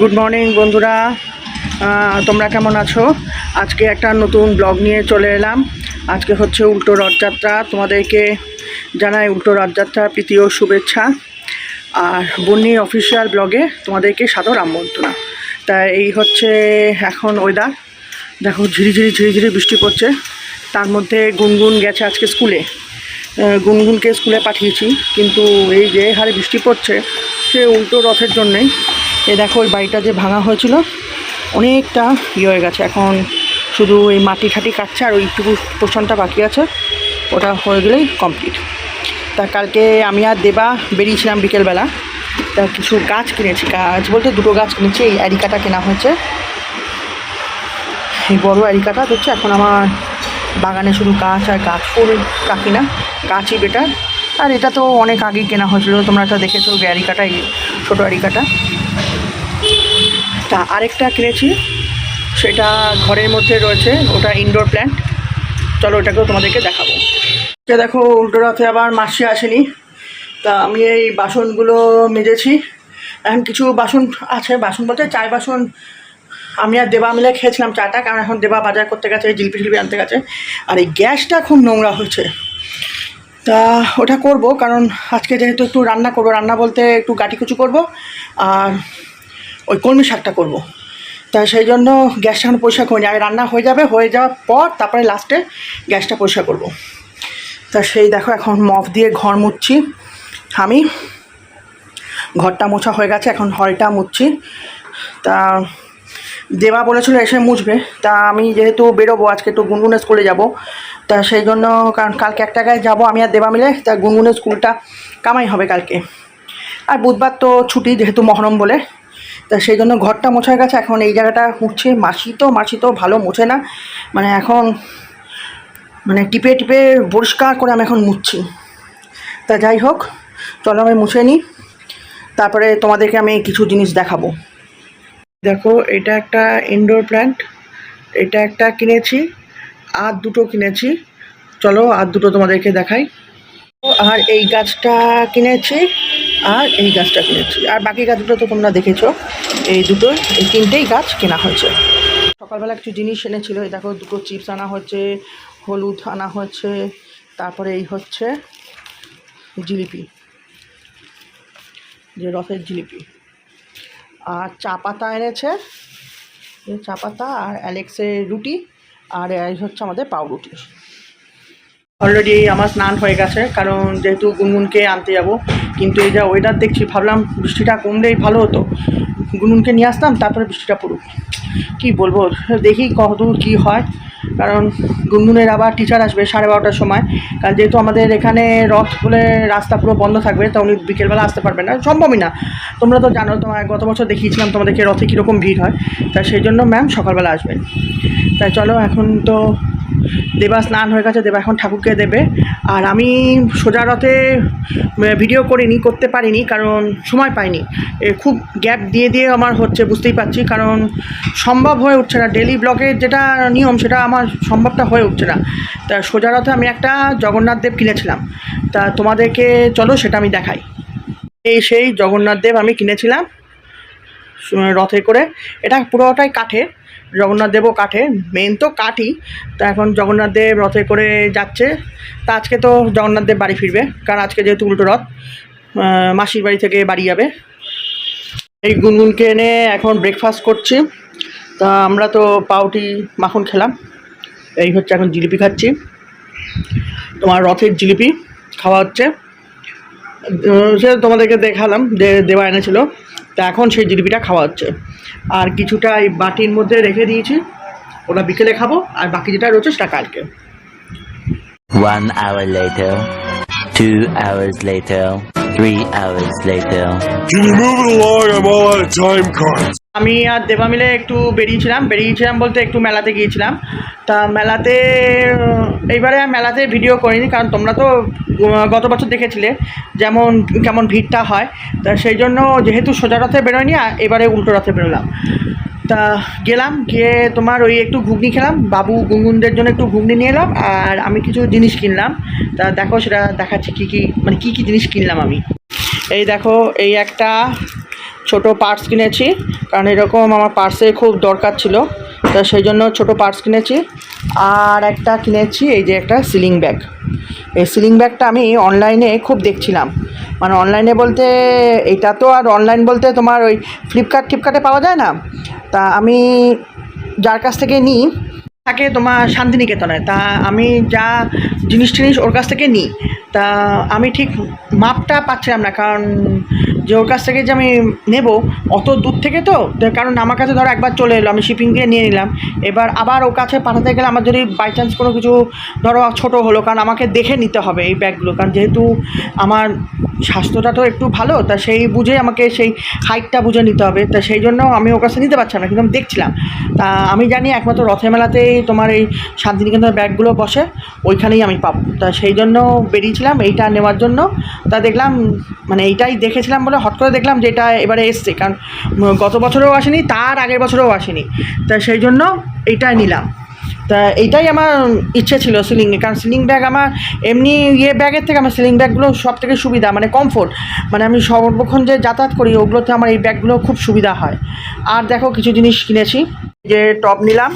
Good morning বন্ধুরা। তোমরা কেমন আছো? আজকে একটা নতুন ব্লগ নিয়ে চলে এলাম। আজকে হচ্ছে উল্টো রথযাত্রা। তোমাদেরকে জানাই উল্টো রথযাত্রার প্রীতি ও শুভেচ্ছা। আর বন্যি অফিসিয়াল ব্লগে তোমাদেরকে সাদর আমন্ত্রণ। তা এই হচ্ছে এখন ওয়েদার দেখো ঝিরিঝিরি ঝিরিঝিরি বৃষ্টি পড়ছে। তার মধ্যে গুনগুন গেছে আজকে স্কুলে গুনগুনকে স্কুলে পাঠিয়েছি। কিন্তু এই যে হারে বৃষ্টি পড়ছে, সে উল্টো রথের জন্যেই এ দেখো, ওই বাড়িটা যে ভাঙা হয়েছিল, অনেকটা ইয়ে হয়ে গেছে। এখন শুধু এই মাটি ঠাটি কাটছে আর ওইটুকু পোষণটা বাকি আছে। ওটা হয়ে গেলেই কমপ্লিট তা কালকে আমি আর দেবা বেরিয়েছিলাম বিকেলবেলা। তা কিছু গাছ কিনেছি। গাছ বলতে দুটো গাছ কিনেছি, এই অ্যারিকাটা কেনা হয়েছে। এই বড়ো অ্যারিকাটা হচ্ছে এখন আমার বাগানে শুধু গাছ আর গাছ ফুল রাখি না, গাছই বেটার আর এটা তো অনেক আগেই কেনা হয়েছিল, তোমরা একটা দেখেছ ওই অ্যারিকাটা, এই ছোটো অ্যারিকাটা। তা আরেকটা কিনেছি, সেটা ঘরের মধ্যে রয়েছে, ওটা ইনডোর প্ল্যান্ট চলো ওটাকেও তোমাদেরকে দেখাবো। এটা দেখো, উল্টো রাতে আবার মাসি আসেনি। তা আমি এই বাসনগুলো মেজেছি। এখন কিছু বাসন আছে, বাসন বলতে চায় বাসন আমি আর দেবা মিলে খেয়েছিলাম চাটা, কারণ এখন দেবা বাজার করতে গেছে জিলিপি টিলিপি আনতে গেছে। আর এই গ্যাসটা খুব নোংরা হয়েছে। তা ওটা করব, কারণ আজকে যেহেতু একটু রান্না করব, রান্না বলতে একটু গাটি কুচু করব, আর ওই কলমি শাকটা করব। তা সেই জন্য গ্যাসটা এখন পরিষ্কার করিনি, আগে রান্না হয়ে যাবে, হয়ে যাওয়ার পর তারপরে লাস্টে গ্যাসটা পরিষ্কার করব। তা সেই দেখো এখন মফ দিয়ে ঘর মুছছি আমি ঘরটা মোছা হয়ে গেছে, এখন হলটা মুছছি তা দেবা বলেছিল এসে মুছবে। তা আমি যেহেতু বেরোবো, আজকে একটু গুনগুনের স্কুলে যাব। তা সেই জন্য কারণ কালকে এক টাকায় যাব আমি আর দেবা মিলে। তা গুনগুনের স্কুলটা কামাই হবে কালকে। আর বুধবার তো ছুটি যেহেতু মহরম বলে। তা সেই জন্য ঘরটা মোছা হয়ে গেছে এখন এই জায়গাটা মুছছে মাসি তো মাসি তো ভালো মোছে না। মানে এখন মানে টিপে টিপে পরিষ্কার করে আমি এখন মুছছি। তা যাই হোক, চলো আমি মুছে নিই। তারপরে তোমাদেরকে আমি কিছু জিনিস দেখাবো। দেখো, এটা একটা ইনডোর প্ল্যান্ট এটা একটা কিনেছি, আর দুটো কিনেছি। চলো, আর দুটো তোমাদেরকে দেখাই। আর এই গাছটা কিনেছি, আর এই গাছটা কিনেছি। আর বাকি গাছগুলো তো তোমরা দেখেছ, এই দুটো, এই তিনটেই গাছ কেনা হয়েছে। সকালবেলা কিছু জিনিস এনেছিল, এই দেখো, দুটো চিপস আনা হয়েছে, হলুদ আনা হয়েছে, তারপরে এই হচ্ছে জিলিপি, যে রসের জিলিপি। আর চা পাতা এনেছে। চা পাতা আর অ্যালেক্সের রুটি আর হচ্ছে আমাদের পাউরুটি। অলরেডি আমার স্নান হয়ে গেছে, কারণ যেহেতু গুনগুনকে আনতে যাব, কিন্তু এই যা ওয়েদার দেখছি, ভাবলাম বৃষ্টিটা কমলেই ভালো হতো। গুনগুনকে নিয়ে আসতাম, তারপরে বৃষ্টিটা পড়ুক। কি বলব, দেখি কতদূর কী হয়। কারণ গুনগুনের আবার টিচার আসবে সাড়ে বারোটার সময়। কারণ যেহেতু আমাদের এখানে রথ বলে রাস্তা পুরো বন্ধ থাকবে, তা উনি বিকেলবেলা আসতে পারবেন না। সম্ভবই না। তোমরা তো জানো তোমার গত বছর দেখিয়েছিলাম তোমাদেরকে রথে কীরকম ভিড় হয়। তা সেই জন্য ম্যাম সকালবেলা আসবেন। তাই চলো, এখন তো দেবা স্নান হয়ে গেছে, দেবা এখন ঠাকুরকে দেবে। আর আমি সোজা রথে ভিডিও করিনি, করতে পারিনি, কারণ সময় পাইনি। খুব গ্যাপ দিয়ে দিয়ে আমার হচ্ছে, বুঝতেই পারছি, কারণ সম্ভব হয়ে উঠছে না। ডেলি ব্লগের যেটা নিয়ম, সেটা আমার সম্ভবটা হয়ে উঠছে না। তা সোজা রথে আমি একটা জগন্নাথ দেব কিনেছিলাম। তা তোমাদেরকে চলো, সেটা আমি দেখাই। এই সেই জগন্নাথ দেব আমি কিনেছিলাম রথে করে। এটা পুরোটাই কাঠের। জগন্নাথ দেবও কাঠে মেন তো কাঠই। তা এখন জগন্নাথ দেব রথে করে যাচ্ছে। তা আজকে তো জগন্নাথ দেব বাড়ি ফিরবে, কারণ আজকে যেহেতু উল্টো রথ মাসির বাড়ি থেকে বাড়ি যাবে। এই গুনগুনকে এনে এখন ব্রেকফাস্ট করছি। তা আমরা তো পাউটি মাখন খেলাম। এই হচ্ছে এখন জিলিপি খাচ্ছি। তোমার রথের জিলিপি খাওয়া হচ্ছে। সে তোমাদেরকে দেখালাম যে দেওয়া এনেছিল। তো এখন সেই জিলিপিটা খাওয়া হচ্ছে আর কিছুটা এই বাটির মধ্যে রেখে দিয়েছি ওটা বিকেলে খাব আর বাকি যেটা রয়েছে সেটা কালকে Three hours later. Can you move it along? I'm all out of. আমি আর দেবা মিলে একটু বেরিয়েছিলাম। বেরিয়েছিলাম বলতে একটু মেলাতে গিয়েছিলাম। তা মেলাতে এইবারে মেলাতে ভিডিও করিনি, কারণ তোমরা তো গত বছর দেখেছিলে যেমন, কেমন ভিড়টা হয়। তা সেই জন্য যেহেতু সোজা রথে বেরোয়নি এবারে উল্টো রথে বেরোলাম। তা গেলাম, গিয়ে তোমার ওই একটু ঘুগনি খেলাম। বাবু গুনগুনদের জন্য একটু ঘুগনি নিয়ে এলাম, আর আমি কিছু জিনিস কিনলাম। তা দেখো সেটা দেখাচ্ছি কী কী মানে কী কী জিনিস কিনলাম আমি। এই দেখো, এই একটা ছোট পার্টস কিনেছি, কারণ এরকম আমার পার্সে খুব দরকার ছিল। তা সেই জন্য ছোট পার্টস কিনেছি। আর একটা কিনেছি, এই যে একটা সিলিং ব্যাগ এই সিলিং ব্যাগটা আমি অনলাইনে খুব দেখছিলাম। মানে অনলাইনে বলতে, এটা তো আর অনলাইন বলতে তোমার ওই ফ্লিপকার্ট ফ্লিপকার্টে পাওয়া যায় না? তা আমি যার কাছ থেকে নিই থাকে তোমার শান্তিনিকেতনে। তা আমি যা জিনিস টিনিস ওর কাছ থেকে নিই। তা আমি ঠিক মাপটা পাচ্ছিলাম না, কারণ যে ওর কাছ থেকে যে আমি নেব, অত দূর থেকে তো কারণ আমার কাছে ধরো একবার চলে এলো, আমি শিপিং দিয়ে নিয়ে নিলাম। এবার আবার ওর কাছে পাঠাতে গেলে আমার যদি বাই চান্স কোনো কিছু ধরো ছোট হলো, কারণ আমাকে দেখে নিতে হবে এই ব্যাগগুলো, কারণ যেহেতু আমার স্বাস্থ্যটা তো একটু ভালো, তা সেই বুঝে আমাকে সেই হাইটটা বুঝে নিতে হবে। তা সেই জন্য আমি ওর কাছে নিতে পারছিলাম না, কিন্তু আমি দেখছিলাম। তা আমি জানি একমাত্র রথের মেলাতেই তোমার এই শান্তিনিকেতনের ব্যাগগুলো বসে, ওইখানেই আমি পাবো। তা সেই জন্য বেরিয়েছিলাম, এইটা নেওয়ার জন্য। তা দেখলাম মানে এইটাই দেখেছিলাম বলে হট করে দেখলাম যে এটা এবারে এসছে, কারণ গত বছরেও আসেনি, তার আগের বছরেও আসেনি। তা সেই জন্য এইটাই নিলাম। তা এইটাই আমার ইচ্ছে ছিল সিলিংয়ে কারণ সিলিং ব্যাগ আমার এমনি ইয়ে ব্যাগের থেকে আমার সিলিং ব্যাগগুলো সব থেকে সুবিধা মানে কমফোর্ট। মানে আমি সর্বক্ষণ যে যাতায়াত করি, ওগুলোতে আমার এই ব্যাগগুলো খুব সুবিধা হয়। আর দেখো কিছু জিনিস কিনেছি যে টব নিলাম।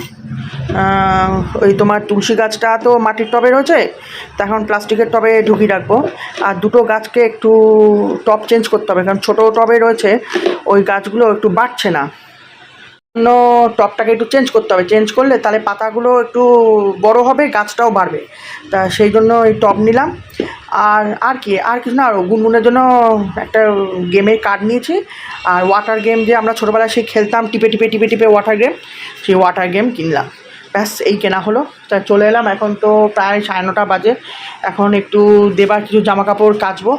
ওই তোমার তুলসী গাছটা তো মাটির টবে রয়েছে, তা এখন প্লাস্টিকের টবে ঢুকিয়ে রাখব। আর দুটো গাছকে একটু টব চেঞ্জ করতে হবে, কারণ ছোটো টবে রয়েছে, ওই গাছগুলো একটু বাড়ছে না। জন্য টপটাকে একটু চেঞ্জ করতে হবে, চেঞ্জ করলে তাহলে পাতাগুলো একটু বড় হবে, গাছটাও বাড়বে। তা সেই জন্য এই টপ নিলাম। আর আর কি, আর কিছু না, আর গুনগুনের জন্য একটা গেমের কার্ড নিয়েছি। আর ওয়াটার গেম যে আমরা ছোটোবেলায় সেই খেলতাম, টিপে টিপে টিপে টিপে ওয়াটার গেম সেই ওয়াটার গেম কিনলাম। ব্যাস, এই কেনা হলো। তা চলে এলাম, এখন তো প্রায় সাড়ে নটা বাজে। এখন একটু দেবার কিছু জামা কাপড় কাচবো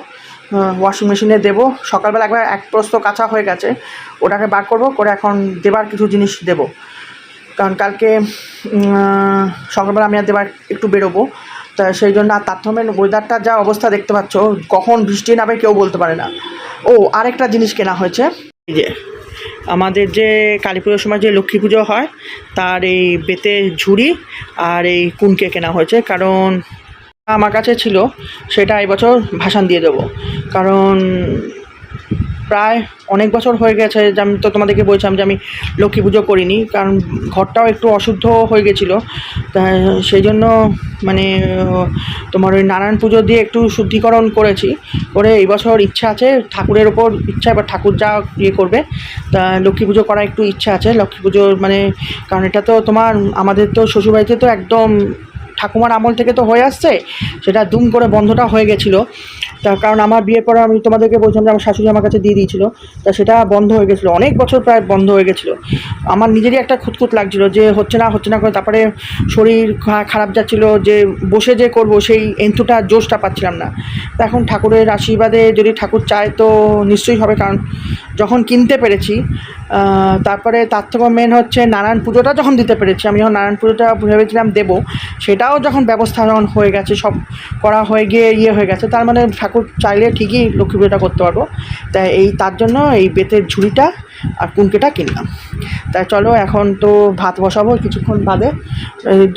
ওয়াশিং মেশিনে দেবো। সকালবেলা একবার এক প্রস্ত কাঁচা হয়ে গেছে, ওটাকে বার করব, করে এখন দেবার কিছু জিনিস দেব। কারণ কালকে সকালবেলা আমি আর দেবার একটু বেরোবো। তা সেই জন্য আর তার থমের ওয়েদারটা যা অবস্থা দেখতে পাচ্ছ, কখন বৃষ্টি নামে কেউ বলতে পারে না। ও, আরেকটা জিনিস কেনা হয়েছে। এই যে আমাদের যে কালী পুজোর সময় যে লক্ষ্মী পুজো হয়, তার এই বেতের ঝুড়ি আর এই কুনকে কেনা হয়েছে। কারণ আমার কাছে ছিল, সেটা এবছর ভাসান দিয়ে দেবো। কারণ প্রায় অনেক বছর হয়ে গেছে যে আমি তো তোমাদেরকে বলছিলাম যে আমি লক্ষ্মী পুজো করিনি, কারণ ঘরটাও একটু অশুদ্ধ হয়ে গেছিল। তা সেই জন্য মানে তোমার ওই নারায়ণ পুজো দিয়ে একটু শুদ্ধিকরণ করেছি। করে এই বছর ইচ্ছা আছে, ঠাকুরের ওপর ইচ্ছা, এবার ঠাকুর যা ইয়ে করবে, তা লক্ষ্মী পুজো করার একটু ইচ্ছা আছে। লক্ষ্মী পুজোর মানে কারণ এটা তো তোমার, আমাদের তো শ্বশুরবাড়িতে তো একদম ঠাকুমার আমল থেকে তো হয়ে আসছে, সেটা দুম করে বন্ধটা হয়ে গেছিল। তার কারণ আমার বিয়ের পর আমি তোমাদেরকে বলছিলাম যে আমার শাশুড়ি আমার কাছে দিয়ে দিয়েছিল। তা সেটা বন্ধ হয়ে গেছিল। অনেক বছর প্রায় বন্ধ হয়ে গেছিল। আমার নিজেরই একটা খুঁতখুত লাগছিল যে হচ্ছে না হচ্ছে না করে তারপরে শরীর খারাপ যাচ্ছিল যে বসে যে করব সেই এন্থুটা জোশটা পাচ্ছিলাম না। তা এখন ঠাকুরের আশীর্বাদে যদি ঠাকুর চায় তো নিশ্চয়ই হবে। কারণ যখন কিনতে পেরেছি তারপরে তার থেকেও মেন হচ্ছে নারায়ণ পুজোটা যখন দিতে পেরেছি, আমি যখন নারায়ণ পুজোটা ভেবেছিলাম দেবো, সেটাও যখন ব্যবস্থা যখন হয়ে গেছে, সব করা হয়ে গিয়ে ইয়ে হয়ে গেছে, তার মানে ঠাকুর চাইলে ঠিকই লক্ষ্মী পুজোটা করতে পারব। তাই এই তার জন্য এই বেতের ঝুড়িটা আর কুনকেটা কিনলাম। তাই চলো এখন তো ভাত বসাবো কিছুক্ষণ বাদে।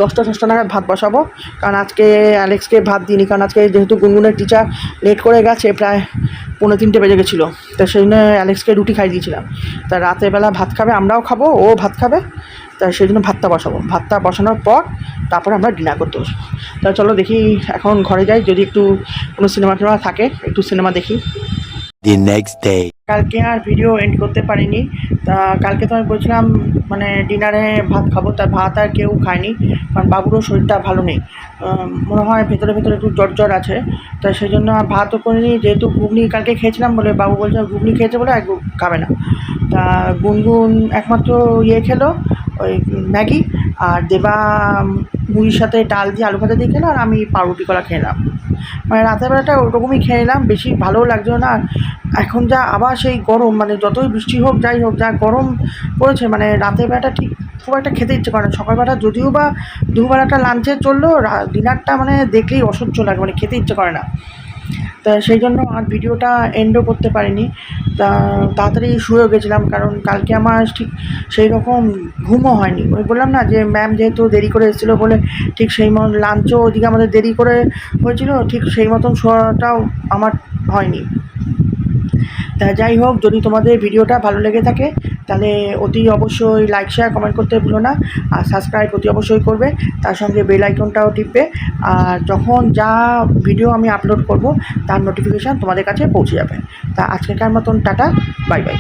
দশটা দশটা নাগাদ ভাত বসাবো। কারণ আজকে অ্যালেক্সকে ভাত দিইনি, কারণ আজকে যেহেতু গুনগুনের টিচার লেট করে গেছে, প্রায় পনেরো তিনটে বেজে গেছিল। তা সেই জন্য অ্যালেক্সকে রুটি খাই দিয়েছিলাম। তা রাতের বেলা ভাত খাবে, আমরাও খাব, ও ভাত খাবে। তা সেই জন্য ভাতটা বসাবো। ভাতটা বসানোর পর তারপর আমরা ডিনার করতে বসবো। তা চলো দেখি এখন ঘরে যাই যদি একটু কোনো সিনেমা টিনেমা থাকে একটু সিনেমা দেখি. কালকে আর ভিডিও এন্ড করতে পারিনি। তা কালকে তো আমি বলছিলাম মানে ডিনারে ভাত খাব তা ভাত আর কেউ খায়নি কারণ বাবুরও শরীরটা ভালো নেই। মনে হয় ভেতরে ভেতরে একটু জ্বর জ্বর আছে। তা সেই জন্য আর ভাতও করিনি যেহেতু ঘুগনি কালকে খেয়েছিলাম বলে বাবু বলছে ঘুগনি খেয়েছে বলে আর খাবে না। তা গুনগুন একমাত্র ইয়ে খেলো ওই ম্যাগি আর দেবা মুড়ির সাথে ডাল দিয়ে আলু ভাজা দিয়ে খেলো আর আমি পাউরুটি কলা খেলাম মানে রাতের বেলাটা ওরকমই খেয়ে নিলাম, বেশি ভালোও লাগছিল না। এখন যা আবার সেই গরম মানে যতই বৃষ্টি হোক, যাই হোক, যা গরম পড়েছে মানে রাতের বেলাটা ঠিক খুব একটা খেতে ইচ্ছে করে না। সকালবেলা যদিও বা দুবেলাটা লাঞ্চে চলল ডিনারটা মানে দেখলেই অসহ্য লাগে মানে খেতে ইচ্ছে করে না। তা সেই জন্য আর ভিডিওটা এন্ডও করতে পারিনি। তা তাড়াতাড়ি শুয়েও গেছিলাম কারণ কালকে আমার ঠিক সেই রকম ঘুমও হয়নি। ওই বললাম না যে ম্যাম যেহেতু দেরি করে এসেছিল বলে ঠিক সেই মতন লাঞ্চও ওদিকে আমাদের দেরি করে হয়েছিল, ঠিক সেই মতন শোয়াটাও আমার হয়নি। তা যাই হোক, যদি তোমাদের ভিডিওটা ভালো লেগে থাকে তাহলে অতি অবশ্যই লাইক শেয়ার কমেন্ট করতে ভুলো না। আর সাবস্ক্রাইব অতি অবশ্যই করবে। তার সঙ্গে বেল আইকনটাও টিপবে। আর যখন যা ভিডিও আমি আপলোড করব, তার নোটিফিকেশান তোমাদের কাছে পৌঁছে যাবে। তা আজকেকার মতন টাটা বাই বাই